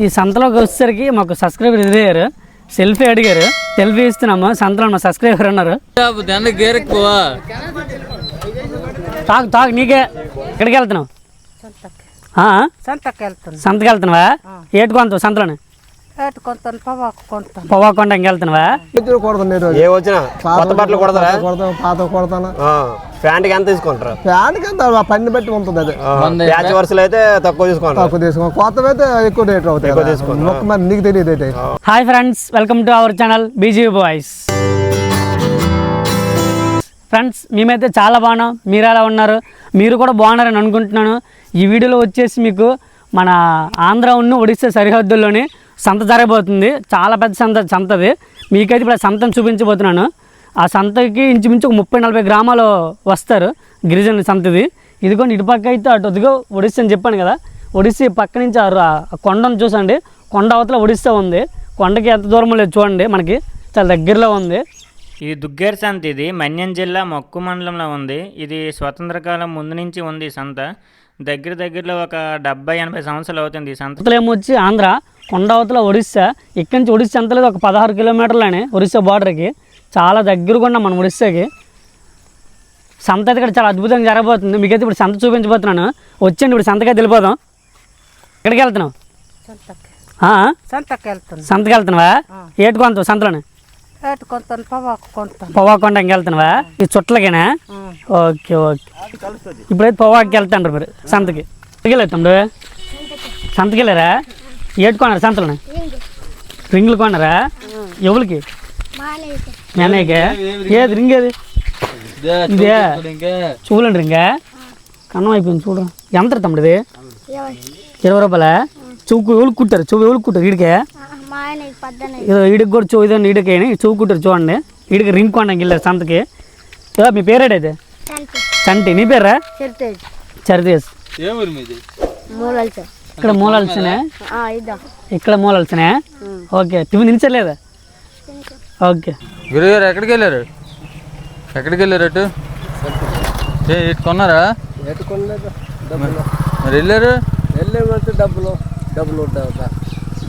ఈ సంతలోకి వచ్చేసరికి మాకు సబ్స్క్రైబర్ ఎదురయ్యారు సెల్ఫీ అడిగారు. సెల్ఫీ ఇస్తున్నాము. సంతలో మా సబ్స్క్రైబర్ ఎక్కువ. తాగు తాగు నీకే. ఎక్కడికి వెళ్తున్నావు? ఆ? సంతకి వెళ్తాను సంతకి వెళ్తున్నావా? ఏటు కొంత సంతలోనే? ఏటు కొంటాను పవాకు కొంటాను. పొవ్వకొండ వెళ్తున్నావా? చేతులు కొడతాను నేను ఏ వచ్చినా? కొత్త బట్టలు కొడతారా? కొడతాను పాత కొడతాను. ఆ, ప్యాంట్కి ఎంత తీసుకుంటారు? ఫ్యాన్కి ఎంత? పని బట్టి ఉంటుంది అది. ప్యాచ్ వరుసలు అయితే తక్కువ తీసుకుంటారు. తక్కువ తీసుకో కొత్తవి అయితే ఎక్కువ రేట్ అవుతాయి కదా. మొక్క మరి నీకు తెలియదు అయితే. Hi friends welcome to our channel BG boys friends మేమైతే చాలా బాగున్నాం. మీరు ఎలా ఉన్నారు? మీరు కూడా బాగున్నారని అనుకుంటున్నాను. ఈ వీడియోలో వచ్చేసి మీకు మన ఆంధ్ర ఉన్న ఒడిశా సరిహద్దుల్లోని సంత జరగబోతుంది. చాలా పెద్ద సంత సంతది. మీకైతే ఇప్పుడు ఆ సంతను చూపించబోతున్నాను. ఆ సంతకి ఇంచుమించు ఒక ముప్పై నలభై గ్రామాలు వస్తారు గిరిజన సంతది. ఇదిగోండి ఇటుపక్క అయితే అటు అదిగో ఒడిస్సా అని చెప్పాను కదా. ఒడిస్సా పక్క నుంచి ఆ కొండను చూసండి. కొండ అవతల ఒడిస్సా ఉంది. కొండకి ఎంత దూరం లేదు చూడండి మనకి. చాలా దగ్గరలో ఉంది. ఈ దుగ్గేర్ సంత ఇది. మన్యం జిల్లా మొక్కు మండలంలో ఉంది. ఇది స్వతంత్ర కాలం ముందు నుంచి ఉంది సంత. దగ్గర దగ్గరలో ఒక డెబ్బై ఎనభై సంవత్సరాలు అవుతుంది ఈ సంత. అవతల ఏమొచ్చి ఆంధ్ర కొండ అవతల ఒడిస్సా ఇక్కడి నుంచి ఒడిస్సా ఎంత లేదు ఒక పదహారు కిలోమీటర్లనే ఒడిస్సా బార్డర్కి చాలా దగ్గరగా ఉన్నాం మనం ఒడిస్సాకి సంత అయితే ఇక్కడ చాలా అద్భుతంగా జరగబోతుంది. మీకైతే ఇప్పుడు సంత చూపించబోతున్నాను. వచ్చండి ఇప్పుడు సంతకైతే వెళ్ళిపోదాం. ఎక్కడికి వెళ్తున్నావు? సంతకి. ఆ? సంతకి వెళ్తాను సంతకి వెళ్తున్నావా? ఏటు కొంత సంతలోనే? ఏటు కొంటాను పవాకు కొంటాను పొవ్వాకొండకి వెళ్తున్నావా ఈ చుట్లకేనా ఓకే ఓకే ఇప్పుడైతే పొవ్వాకి వెళ్తాండ్రు మీరు సంతకి సంతకి వెళ్ళారు తమ్ముడు సంతకి వెళ్ళారా ఏటు కొన్నారు సంతలోనే రింగులు కొన్నారా ఎవరికి నేనేకే ఏది రింగ్ ఏది ఇదే చూడండి రింగా కన్నం అయిపోయింది చూడు ఎంత తమ్ముడు ఇది ఇరవై రూపాయల చూకు ఎవరు కుట్టారు చూపు ఎవరు కుట్టారు ఈడికే మా ఈడికి కూడా చూ ఇదండి ఈడికి చూపు కుట్టారు చూడండి. ఈడికి రింగ్ వెళ్ళారు సంతకి. ఏదో మీ పేరేడైతే చంటి. చంటి. నీ పేరా? చిరుతేజ్. ఇక్కడ మూలాల్సినే ఇదా ఇక్కడ మూలాల్సినే ఓకే. టిఫిన్ తినచలేదా ఓకే. గురుగారు ఎక్కడికి వెళ్ళారు? ఎక్కడికి వెళ్ళారు అటు? ఏ ఇటు కొన్నారా? మరి వెళ్ళారు? డబ్బులు. డబ్బులు ఉంటాయి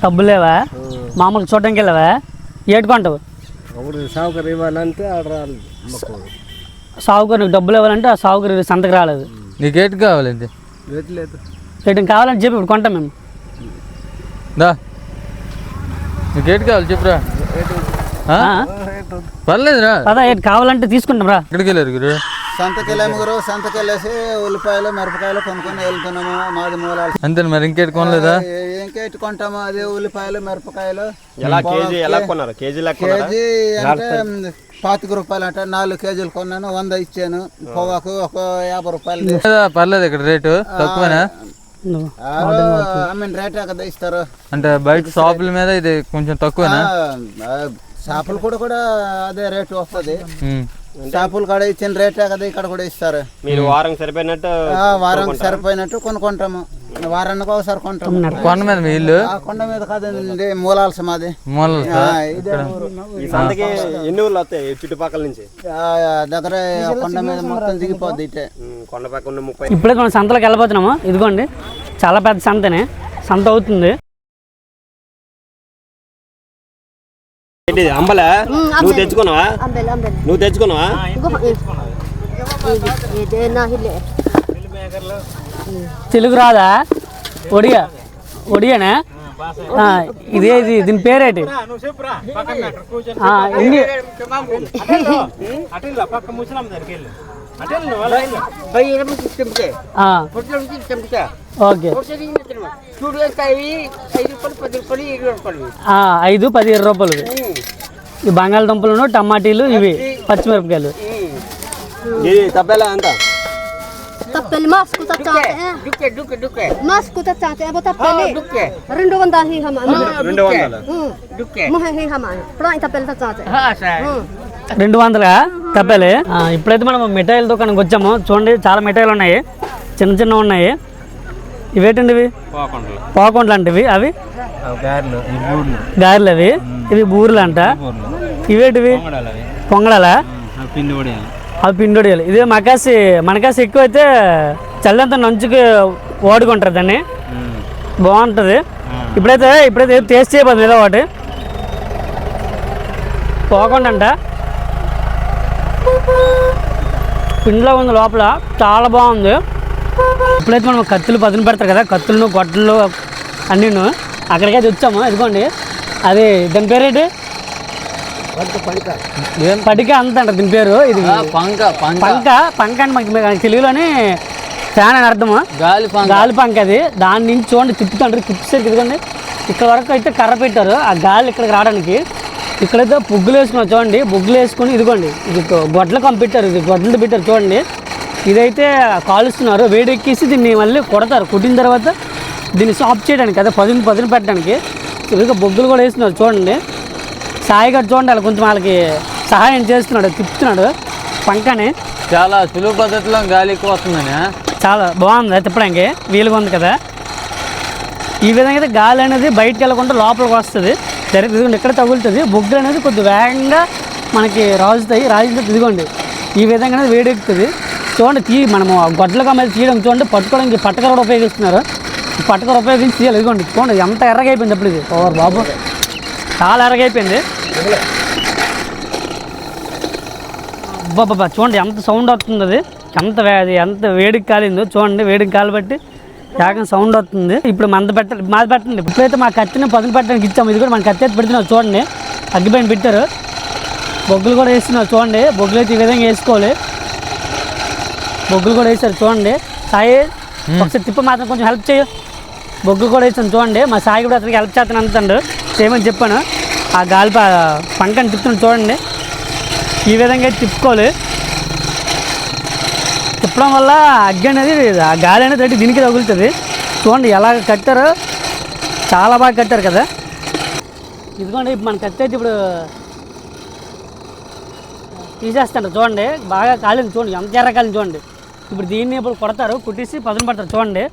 డబ్బులు లేవా? మామూలు చూడడానికి వెళ్ళావా? ఏటుకుంటావు అప్పుడు ఇవ్వాలంటే నీకు డబ్బులు ఇవ్వాలంటే ఆ సాగుకర్ సంతకు రాలేదు. నీకేటి కావాలండి? లేదు. రేటు కావాలని చెప్పి ఇప్పుడు కొంటాం మేము. దా. నీకేటి కావాలి చెప్పురా? పర్లేదురా. పదా ఏటు కావాలంటే తీసుకుంటాం రా. ఎక్కడికి వెళ్ళారు గురు? సంతకెళ్ళాము గురు సంతకెళ్ళేసి ఉల్లిపాయలు మిరపకాయలు కొనుక్కొని వెళ్తున్నాము. మాది మూలాలు. అంతే మరి? ఇంకేటి కొనలేదా? ఇంకా కొంటాము? అది ఉల్లిపాయలు మిరపకాయలు. ఎలా కేజీ ఎలా కొన్నారు? కేజీ? కేజీ అంటే పాతిక రూపాయలు అంట నాలుగు కేజీలు కొన్నాను వంద ఇచ్చాను. పొగాకు ఒక యాభై రూపాయలు లేదా పర్లేదు ఇక్కడ రేటు. తక్కువేనా? రేట్ కదా ఇస్తారు. అంటే బయట షాపుల మీద ఇది కొంచెం తక్కువేనా? ఆ, చేపలు కూడా కూడా అదే రేటు వస్తుంది. చేపలు కూడా ఇచ్చిన రేటే కదా ఇక్కడ కూడా ఇస్తారు. మీరు వారం సరిపోయినట్టు ఆ, వారానికి సరిపోయినట్టు కొనుక్కుంటాము. వారానికి ఒకసారి కొంటాము. కొండ మీద మీ ఇల్లు? ఆ కొండ మీద కాదండి మూలాల్సి మాది. మూలలు సంతకి ఎన్ని ఊర్లు వస్తాయి? చుట్టుపక్కల నుంచి? ఆ, దగ్గర ఆ కొండ మీద మొత్తం దిగిపోద్ది ఇటే. కొండ పక్క ఉన్న ముప్పై ఇప్పుడే మనం సంతలోకి వెళ్ళిపోతున్నాము ఇదిగోండి చాలా పెద్ద సంతనే. సంత అవుతుంది. ఏంటి ఇది? అంబలా. నువ్వు తెచ్చుకున్నావా? Umbel umbel. నువ్వు తెచ్చుకున్నావా? తెలుగు రాదా? ఒడియా? ఒడియానా? ఆ, ఇదే ఇది దీని పేరేటి? ఆ, ఐదు పది ఇరవై రూపాయలు. ఈ బంగాళదుంపలు టమాటీలు ఇవి పచ్చిమిరపకాయలు. మాస్కు మాస్కు తచ్చాతే అబో తప్పెలి రెండు వంద హి హమా రెండు వందలు. ముహ హి హమా ప్రాయి తప్పెలి తచ్చాతే రెండు వందలుగా తప్పలే ఇప్పుడైతే మనం మిఠాయిల దుకాణంకి వచ్చాము చూడండి చాలా మిఠాయిలు ఉన్నాయి. చిన్న చిన్న ఉన్నాయి. ఇవేటండి ఇవి? పోకుండలు అంటే ఇవి? అవి? గారెలు. అవి. ఇవి బూరెలు అంట. ఇవేటివి పొంగడాలా అవి. పిండొడియాలు ఇదే మకాసి మనకాసి ఎక్కువ అయితే చల్లంతా నంచుకి వాడుకుంటారు దాన్ని. బాగుంటుంది. ఇప్పుడైతే ఇప్పుడైతే టేస్ట్ చేయబోతుంది ఏదో ఒకటి. పోకుండా అంట పిండిలో ఉంది లోపల. చాలా బాగుంది. ఇప్పుడైతే మనం కత్తులు పదును పెడతారు కదా కత్తులను గొడ్డలు అన్నీను. అక్కడికైతే వచ్చాము. ఇదిగోండి. అది దాని పేరేంటి పడిక అంత అంటారు దీని పేరు. ఇది పంక పంక. పంక అని మనకి తెలుగులోని ఫ్యాన్ అని అర్థము. గాలి గాలి పంక అది. దాని నుంచి చూడండి తిప్పుతుంటారు తిప్పేసరికి ఇదిగోండి. ఇక్కడ వరకు అయితే కర్ర పెట్టారు. ఆ గాలి ఇక్కడికి రావడానికి. ఇక్కడైతే బొగ్గులు వేసుకున్నారు చూడండి. బొగ్గులు వేసుకుని ఇదిగోండి ఇది గొడ్ల పెట్టారు ఇది గొడ్లతో పెట్టారు చూడండి. ఇదైతే కాలుస్తున్నారు వేడెక్కేసి దీన్ని మళ్ళీ కొడతారు. కుట్టిన తర్వాత దీన్ని సాఫ్ చేయడానికి అదే పదును పదును పెట్టడానికి ఇదిగో బొగ్గులు కూడా వేస్తున్నారు చూడండి. సాయి గారు చూడండి వాళ్ళు కొంచెం వాళ్ళకి సహాయం చేస్తున్నాడు తిప్పుతున్నాడు పంకని. చాలా సులువు పద్ధతిలో గాలి ఎక్కువ వస్తుందని చాలా బాగుంది తిప్పడానికి. వీలుగా ఉంది కదా. ఈ విధంగా అయితే గాలి అనేది బయటికి వెళ్ళకుండా లోపలికి వస్తుంది. డైరెక్ట్ ఇదిగోండి ఇక్కడ తగులుతుంది? బొగ్గులు అనేది కొద్ది వేగంగా మనకి రాజుతాయి రాజుతో ఇదిగోండి ఈ విధంగా అనేది వేడెక్కుతుంది. చూడండి తీ మనము ఆ గొడ్డలుగా మీద తీయడం చూడండి పట్టుకోవడానికి పట్టకర కూడా ఉపయోగిస్తున్నారు. పట్టకర ఉపయోగించి తీయాలి. ఇదిగోండి చూడండి ఎంత ఎర్రగైపోయింది అయిపోయింది అప్పుడు ఇది. ఓవర్ బాబు చాలా ఎర్రగైపోయింది. అయిపోయింది అబ్బాబ్బా చూడండి ఎంత సౌండ్ వస్తుంది అది ఎంత అది ఎంత వేడికి కాలిందో చూడండి వేడికి కాలబట్టి ఏకంగా సౌండ్ వస్తుంది. ఇప్పుడు మంద పెట్ట మాది పెట్టండి. ఇప్పుడైతే మా కత్తిని పదును పెట్టడానికి ఇచ్చాము ఇది కూడా మన కత్తి అయితే పెడుతున్నాం చూడండి. అగ్గిపైన పెట్టారు. బొగ్గులు కూడా వేస్తున్నారు చూడండి. బొగ్గులు అయితే ఈ విధంగా వేసుకోవాలి. బొగ్గులు కూడా వేసారు చూడండి. సాయి ఒకసారి తిప్ప మాత్రం కొంచెం హెల్ప్ చేయ. బొగ్గులు కూడా వేసాను చూడండి. మా సాయి కూడా అతనికి హెల్ప్ చేస్తాను అంటాడు చేయమని చెప్పాను. ఆ గాలి పంకని తిప్పుతున్నాడు చూడండి. ఈ విధంగా అయితే తిప్పుకోవాలి. తిప్పడం వల్ల అగ్గి అనేది ఆ గాలి అనేది తట్టి దీనికి తగులుతుంది. చూడండి ఎలా కట్టారో. చాలా బాగా కట్టారు కదా. ఇదిగోండి ఇప్పుడు మన కత్తి అయితే ఇప్పుడు తీసేస్తాను. చూడండి బాగా కాలింది చూడండి ఎంత ఎర్ర కాలింది చూడండి. ఇప్పుడు దీన్ని ఇప్పుడు కొడతారు కుట్టేసి పదును పడతారు. చూడండి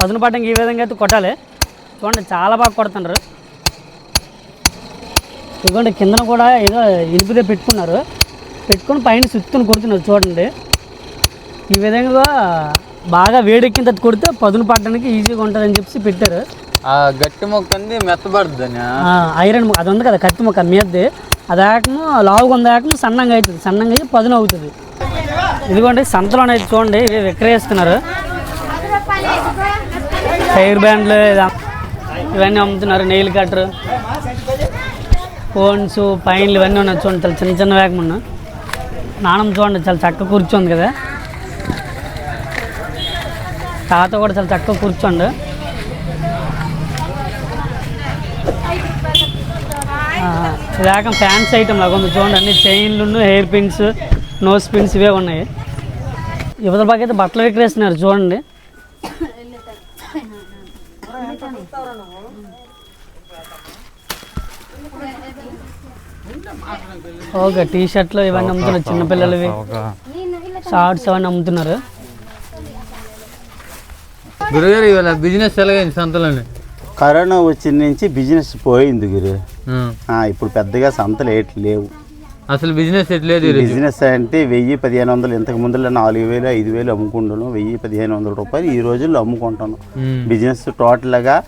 పదును పడడానికి ఈ విధంగా అయితే కొట్టాలి. చూడండి చాలా బాగా కొడుతున్నారు. ఇదిగోండి కిందన కూడా ఏదో ఇనుపుదే పెట్టుకున్నారు. పెట్టుకొని పైన సుత్తుని కొడుతున్నారు చూడండి. ఈ విధంగా బాగా వేడెక్కిన తర్వాత కొడితే పదును పడడానికి ఈజీగా ఉంటుందని చెప్పి పెట్టారు. ఆ గట్టి మొక్క అంది మెత్తబడుతుంది ఐరన్ ముక్క అది ఉంది కదా కత్తి ముక్క మీదది. అది ఆకము లావుగా ఉంది ఆకము సన్నంగా అవుతుంది. సన్నంగా అయ్యి పదును అవుతుంది. ఇదిగోండి సంతలోనే చూడండి. ఇవి విక్రయిస్తున్నారు. హెయిర్ బ్యాండ్లు ఇవన్నీ అమ్ముతున్నారు. నెయిల్ కట్టరు ఫోన్స్ పైన్లు ఇవన్నీ ఉన్నాయి చూడండి. చిన్న చిన్న వేగం నానం చూడండి చాలా చక్కగా కూర్చోంది కదా. తాత కూడా చాలా చక్కగా కూర్చోండి. లేక ఫ్యాన్స్ ఐటమ్ లాగా ఉంది చూడండి అన్ని చైన్లు హెయిర్ పిన్స్ నోస్ పిన్స్ ఇవే ఉన్నాయి. యువత బాగా అయితే బట్టలు విక్రేస్తున్నారు చూడండి. ఓకే టీ షర్ట్లు ఇవన్నీ అమ్ముతున్నారు చిన్నపిల్లలవి. షార్ట్స్ అవన్నీ అమ్ముతున్నారు. గురుగారు ఇవాళ బిజినెస్ ఎలాగైంది సంతలోని? కరోనా వచ్చిన నుంచి బిజినెస్ పోయింది గురు. ఆ. ఆ, ఇప్పుడు పెద్దగా సంతలు ఏటి లేవు. అసలు బిజినెస్ ఎట్లేదు బిజినెస్ అంటే వెయ్యి పదిహేను వందలు ఇంతకు ముందులో నాలుగు వేలు ఐదు వేలు అమ్ముకుంటాను వెయ్యి పదిహేను వందల రూపాయలు ఈ రోజుల్లో అమ్ముకుంటాను. బిజినెస్ టోటల్గా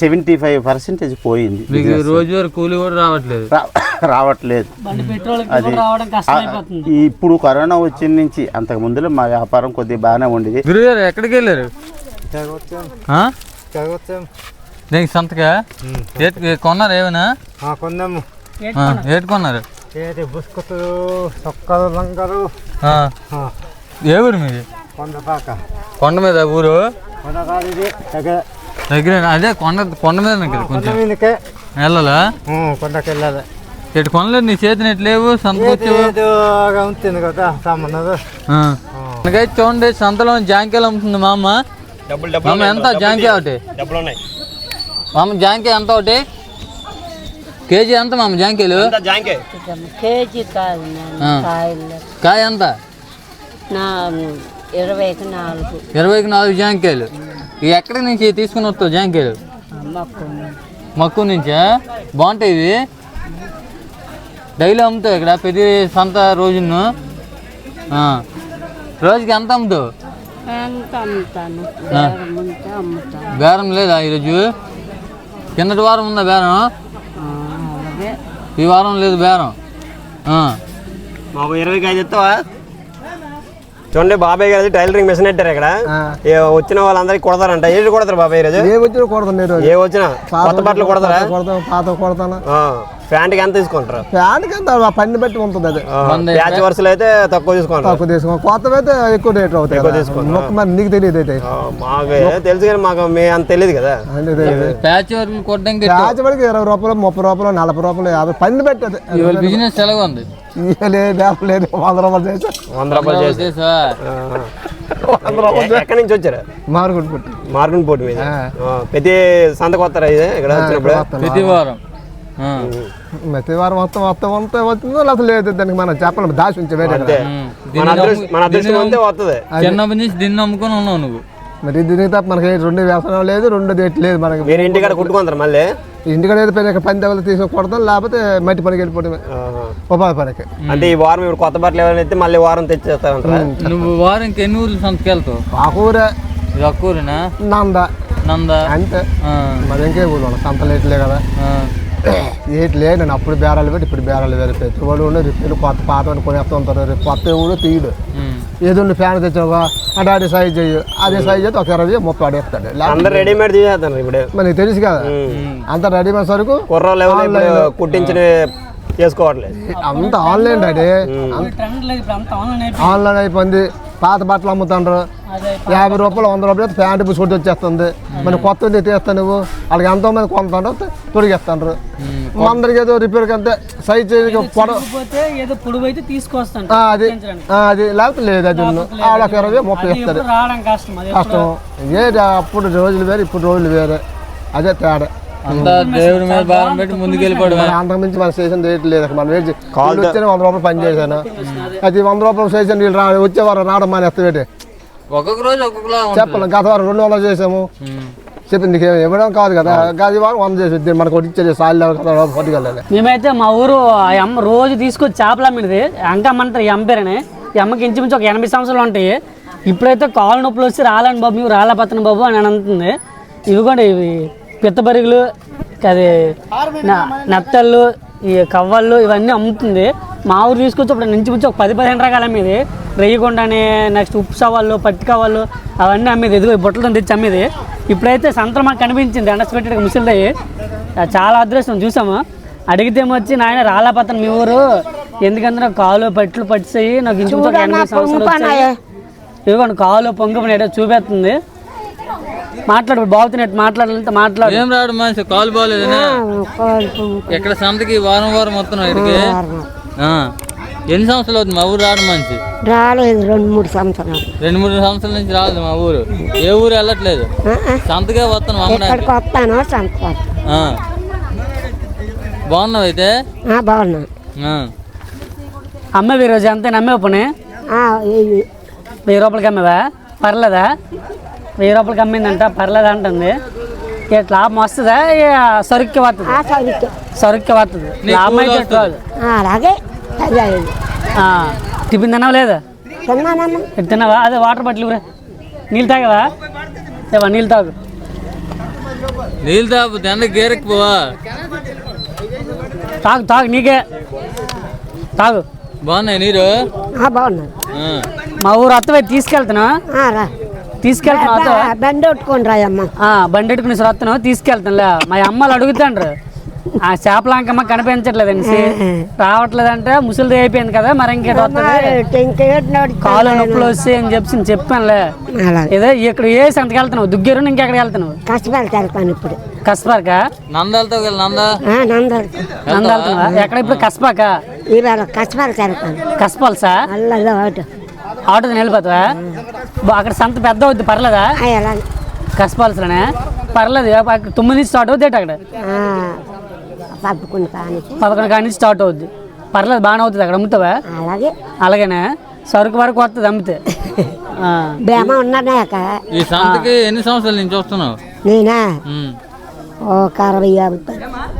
సెవెంటీ ఫైవ్ పర్సెంటేజ్ పోయింది మీకు business. రోజువారి కూలి కూడా రావట్లేదు. రా- రావట్లేదు. బండి పెట్రోల్ అది రావడం కష్టం అయిపోతుంది ఈ ఇప్పుడు కరోనా వచ్చిన నుంచి అంతకు ముందులో మా వ్యాపారం కొద్దిగా బాగానే ఉండేది. గురుగారు ఎక్కడికి వెళ్ళారు? దేనికి సంతకా? ఏట్ కొన్నారు ఏమైనా? కొందాము ఏటి కొన్నారు? బుస్కుతులు లంగలు. ఆ. ఏ ఊరు మీది? కొండపాక. కొండ మీద ఊరు? దగ్గర. అదే కొండ కొండ మీద కదా కొంచెం. మీదకే. వెళ్ళాలా? కొండకి వెళ్ళాలి ఎటు కొనలేదు నీ చేతిని ఎటు లేవు సంతకు వచ్చావు. ఏదోగా ఉంటుంది కదా. మనకైతే చూడండి సంతలో జాంకాయలు అమ్ముతుంది మా అమ్మ. డబ్బులు మా అమ్మ ఎంత? జాంకాయ ఒకటి. డబ్బులు ఉన్నాయి. మా అమ్మ జాంకాయ ఎంత ఒకటి? కేజీ ఎంత మా అమ్మ జాంకాయలు కేజీ కాయ ఎంత? నా ఇరవైకి నాలుగు. ఇరవైకి నాలుగు జాంకాయలు. ఇవి ఎక్కడి నుంచి తీసుకుని వస్తావు జాంకాయలు? మక్కువ నుంచా? బాగుంటాయి ఇవి. డైలీ అమ్ముతావు ఇక్కడ ప్రతి సంత రోజును. ఆ. రోజుకి ఎంత అమ్ముతావు? బేరం ఉంటే అమ్ముతాను. బేరం లేదా ఈరోజు? కిందటి వారం ఉందా బేరం? ఈ వారం లేదు బేరం. ఆ. మాకు ఇరవైకి ఐదు ఇస్తావా చూడండి బాబాయ్ గారు టైలరింగ్ మిషన్ పెట్టారు ఇక్కడ. ఏ వచ్చిన వాళ్ళందరికీ కొడతారంట. ఏది కొడతారు బాబాయ్ ఈరోజు? ఏ వచ్చినా కొడతాను ఏ వచ్చినా? కొత్త బట్టలు కొడతారా? కొడతాను పాత కొడతాను ఆ, ప్యాంట్కి ఎంత తీసుకుంటారు? అంత ఆ పని బట్టి ఉంటుంది అది. ప్యాచ్ వరుసలు అయితే తక్కువ తీసుకుంటారు. తక్కువ తీసుకో కొత్తవి అయితే ఎక్కువ రేట్లు అవుతాయి. మొక్క మరి నీకు తెలియదు అయితే. మాకు ఏ తెలుసు కానీ మాకు మీ అంత తెలియదు కదా. అంటే తెలియదు. ప్యాచ్ వర్క్ కొట్టడానికి రాజబడికి ఇరవై రూపాయలు ముప్పై రూపాయలు నలభై రూపాయలు యాభై పని పెట్టదు ఇవాళ బిజినెస్ ఎలాగ ఉంది? లేదు లేదు వంద రూపాయలు చేసా. వంద రూపాయలు చేసి. ఎక్కడి నుంచి వచ్చారు? మారుగుడు పుట్టి మార్గన్ పోటీ మీద. ప్రతి సంతకు వస్తారా ఇది? ఇక్కడ వచ్చినప్పుడు? ప్రతి వారం. ప్రతి వారం మొత్తం మొత్తం అంతా వస్తుందో లేకపోతే లేదు దానికి మనం చెప్పలేము దాచి ఉంచే వేరే చిన్నప్పటి నుంచి దీన్ని నమ్ముకొని ఉన్నావు నువ్వు. మరి దీనికి తప్ప మనకి రెండు వ్యవసాయం లేదు రెండు డేట్ లేదు మనకి. మీరు ఇంటికాడ కుట్టుకుంటారు మళ్ళీ? ఇంటికాడ ఏదో పని పని దగ్గర తీసుకొని కొడతాం లేకపోతే మట్టి పనికి వెళ్ళిపోవడమే. ఉపాధి పనికి. అంటే ఈ వారం ఇప్పుడు కొత్త బట్టలు ఎవరైనా ఎత్తే మళ్ళీ వారం తెచ్చేస్తారంటారా నువ్వు వారంకి ఎన్ని ఊర్లు సంతకి వెళ్తావు? ఆకూర ఇది ఒక్కూరేనా నంద. నంద. అంతే. ఆ. మరి ఇంకే ఊళ్ళో సంత లేట్లే కదా. ఆ. ఏట్లే నేను అప్పుడు బేరాలు పెట్టి ఇప్పుడు బేరాలు వేరే పెట్టుబడి ఉండే రిపేరు కొత్త పాత కొనేస్తూ ఉంటారు. రేపు కొత్త ఊడు తీయడు. ఏదో ఫ్యాన్ తెచ్చావా అంటే అదే సైజ్ చెయ్యి అదే సైజ్ అయితే ఒక ఇరవై ముప్పై ఆడేస్తాడు రెడీమేడ్ తీసేస్తాను ఇప్పుడు. మరి నీకు తెలుసు కదా? అంత రెడీమేడ్ సరుకు కుట్టించిన చేసుకోవట్లేదు అంత ఆన్లైన్ డాడీ. ట్రెండ్ లేదు ఇప్పుడు అంతా ఆన్లైన్ అయిపోయింది. ఆన్లైన్ అయిపోయింది. పాత బట్టలు అమ్ముతుండ్రు. యాభై రూపాయలు వంద రూపాయలు అయితే ప్యాంటు బుసుకొట్టి వచ్చేస్తుంది. మరి కొత్తది తీస్తావు నువ్వు? వాళ్ళకి ఎంతో మంది కొంటాడు తొడిగేస్తాండ్రు అందరికి ఏదో రిపేర్కి అంతే సైజ్ పొడ పోతే ఏదో పొడుగు అయితే తీసుకొస్తాను అది అది లేకపోతే లేదు అది. వాళ్ళకి ఇరవై ముప్పై ఇస్తారు కష్టం అది కష్టం. ఏ అప్పుడు రోజులు వేరే ఇప్పుడు రోజులు వేరే. అదే తేడా. అంతా దేవుడి మీద భారం పెట్టి ముందుకు వెళ్ళిపోవడం మరి అంతకుమించి మన స్టేషన్ రేట్ లేదు మనం వేసి వచ్చాను వంద రూపాయలు పని చేశాను అది వంద రూపాయలు స్టేషన్ వీళ్ళు రా వచ్చేవారు రావడం మానేస్తే ఒక్కొక్క రోజు ఒక్కొక్కలా చెప్పలేం గత వారం రెండు వందలు చేసాము చెప్పింది నీకు ఇవ్వడం కాదు కదా గది వారం వంద చేసి మనకు వచ్చేది సాయిల్ పట్టుకెళ్ళాలి మేమైతే మా ఊరు రోజు తీసుకొచ్చి చేపలు అమ్మినది అంకమ్మంటారు ఈ అమ్మ పేరని ఈ అమ్మకి ఇంచుమించు ఒక ఎనభై సంవత్సరాలు ఉంటాయి ఇప్పుడైతే కాలు నొప్పులు వచ్చి రాలని బాబు మేము రాలపత్తన బాబు అని అంటుంది ఇవి కూడా ఇవి పిత్తబరుగులు అది న- నత్తళ్ళు ఈ కవ్వళ్ళు ఇవన్నీ అమ్ముతుంది. మా ఊరు తీసుకొచ్చి ఇప్పుడు ఇంచుమించు ఒక పది పదిహేను రకాలు అమ్మేది. రెయ్యకొండని నెక్స్ట్ ఉప్పు సవాళ్ళు పట్టి కవ్వళ్ళు అవన్నీ అమ్మేది. ఇదిగో ఈ బుట్టలతో తెచ్చి అమ్మేది. ఇప్పుడైతే సంతరం మాకు కనిపించింది. అండర్స్పెక్టెడ్ ముసలిదయ్యి. చాలా అదృష్టం చూసాము? అడిగితే వచ్చి నాయన రాళ్ళపత్తను మీ ఊరు. ఎందుకంటే నాకు కాలు పట్లు పట్టిసాయి. నాకు వచ్చాయి. ఇదిగోండి కాలు పొంగపని చూపెడుతుంది మాట్లాడు బాగుతున్నట్టు మాట్లాడాలంటే మాట్లాడు. ఏం రాడు మనిషి కాలు బాగాలేదనా ఎక్కడ సంతకి వారం వారం వస్తున్నావు ఇక్కడికి? ఆ. ఎన్ని సంవత్సరాలు అవుతుంది మా ఊరు రాడు మనిషి? రాలేదు రెండు మూడు సంవత్సరాలు. రెండు మూడు సంవత్సరాల నుంచి రాదు మా ఊరు. ఏ ఊరు వెళ్ళట్లేదు? సంతకే వస్తాను ఎక్కడికి వస్తానో సంతకు. బాగున్నావు అయితే? బాగున్నా. అమ్మేవి ఈరోజు అంతే నమ్మేవు పోనీ? వెయ్యి రూపాయలకి అమ్మేవా? పర్లేదా? వెయ్యి రూపాయలకి అమ్మిందంట పర్లేదా అంటుంది. లాభం వస్తుందా? సరుక్కి వస్తుంది సరుక్కి. వస్తుంది లాభం అయితే కాదు. అలాగే ఆ, టిఫిన్ తిన్నావా లేదా? తిన్నావా? అదే వాటర్ బాటిల్ నీళ్ళు తాగవా? ఏవా నీళ్ళు తాగు. నీళ్ళు తాపు ఎండ గేరెక్కి పోవా. తాగు తాగు నీకే. తాగు. బాగున్నాయి నీరు? బాగున్నా ఆ. మా ఊరు అత్తవే తీసుకెళ్తున్నా. తీసుకెళ్తున్నా బండి కొట్టుకొని రాయమ్మ. ఆ, బండి ఎట్టుకుని వస్తున్నావు తీసుకెళ్తానులే. మా అమ్మలు అడుగుతాండ్రు. ఆ చేపల అంకమ్మ కనిపించట్లేదు అనేసి రావట్లేదంటే ముసలిది అయిపోయింది కదా మరి ఇంకేటి వస్తుంది కాలు నొప్పులు వస్తాయి అని చెప్పి చెప్పానులే. ఏదో ఇక్కడ ఏ సంతకి వెళ్తున్నావు? దుగ్గేరు ఇంకెక్కడికి వెళ్తున్నావు? కష్టపడి వెళ్తాను ఇప్పుడు. నందాలతో వెళ్తున్నావా ఎక్కడ ఇప్పుడు కస్పాక వెళ్తాను కస్పాల్సా ఒకటి ఆటో వెళ్ళిపోతావా బా, అక్కడ సంత పెద్ద అవుద్ది పర్లేదా? అలాగే. కస్పాల్సనే పర్లేదు అక్కడ తొమ్మిది నుంచి స్టార్ట్ అవుద్ది అక్కడ. పదకొండు కాడి నుంచి స్టార్ట్ అవుద్ది. పర్లేదు బాగానే అవుతుంది అక్కడ అమ్ముతావా? అలాగే. అలాగేనే? సరుకు వరకు వస్తుంది అమ్మితే. ఈ సంతకి ఎన్ని సంవత్సరాల నుంచి వస్తున్నావు? నేనా? ఉమ్. ఒక అరవై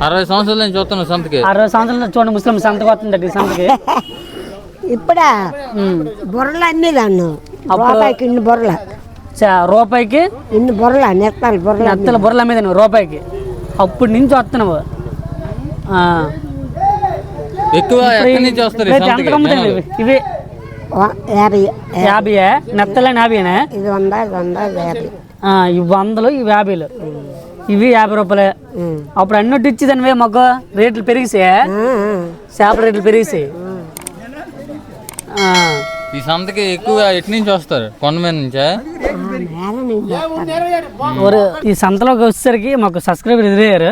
అరవై సంవత్సరాల నుంచి వస్తున్నావు సంతకి? అరవై సంవత్సరాలు చూడండి ముస్లిం సంతకు వస్తుంది సంతకి. ఇప్పుడా. బుర్రలు అమ్మేదాన్ని రూపాయికి ఇన్ని బుర్రలు. చా- రూపాయికి? ఇన్ని బుర్రల నెత్తాలి బుర్రల. నెత్తల బుర్రల మీద నువ్వు రూపాయికి. అప్పటి నుంచి వస్తున్నావు. ఆ. ఎక్కువ ఎక్కడి నుంచి వస్తారు ఈ రేపు ఎంత సంతకి అమ్ముతాయి జనాలు? ఇవి? ఇవి యాభై యాభైయా? నెత్తలని యాభైనా ఇది వంద ఇది వంద ఇది యాభై. ఆ, ఇవి వందలు ఇవి యాభైలు. ఇవి యాభై రూపాయలే. అప్పుడు అన్నట్టు ఇచ్చేదానివే మొగ్గ. రేట్లు పెరిగిసాయా? చేపల రేట్లు పెరిగిసాయి. ఈ సంతకి ఎక్కువ ఎటు నుంచి వస్తారు? కొండ మీద నుంచా? ఒరే, ఈ సంతలోకి వచ్చేసరికి మాకు సబ్స్క్రైబర్ ఎదురయ్యారు.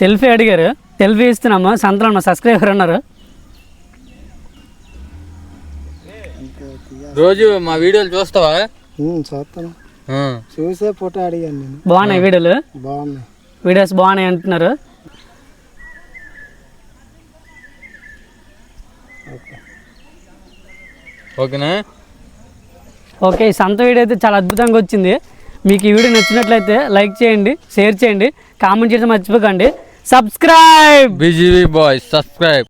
సెల్ఫీ అడిగారు. సెల్ఫీ ఇస్తున్నాము. సంతలో మా సబ్స్క్రైబర్ ఉన్నారు. రోజు మా వీడియోలు చూస్తావా? చూస్తాను. చూసే ఫోటో అడిగాను నేను. బాగున్నాయి వీడియోలు? బాగున్నాయి. వీడియోస్ బాగున్నాయి అంటున్నారు. ఓకేనా? ఓకే ఈ సంత వీడియో అయితే చాలా అద్భుతంగా వచ్చింది. మీకు ఈ వీడియో నచ్చినట్లయితే లైక్ చేయండి షేర్ చేయండి కామెంట్ చేయడం మర్చిపోకండి. Subscribe BGV boys subscribe.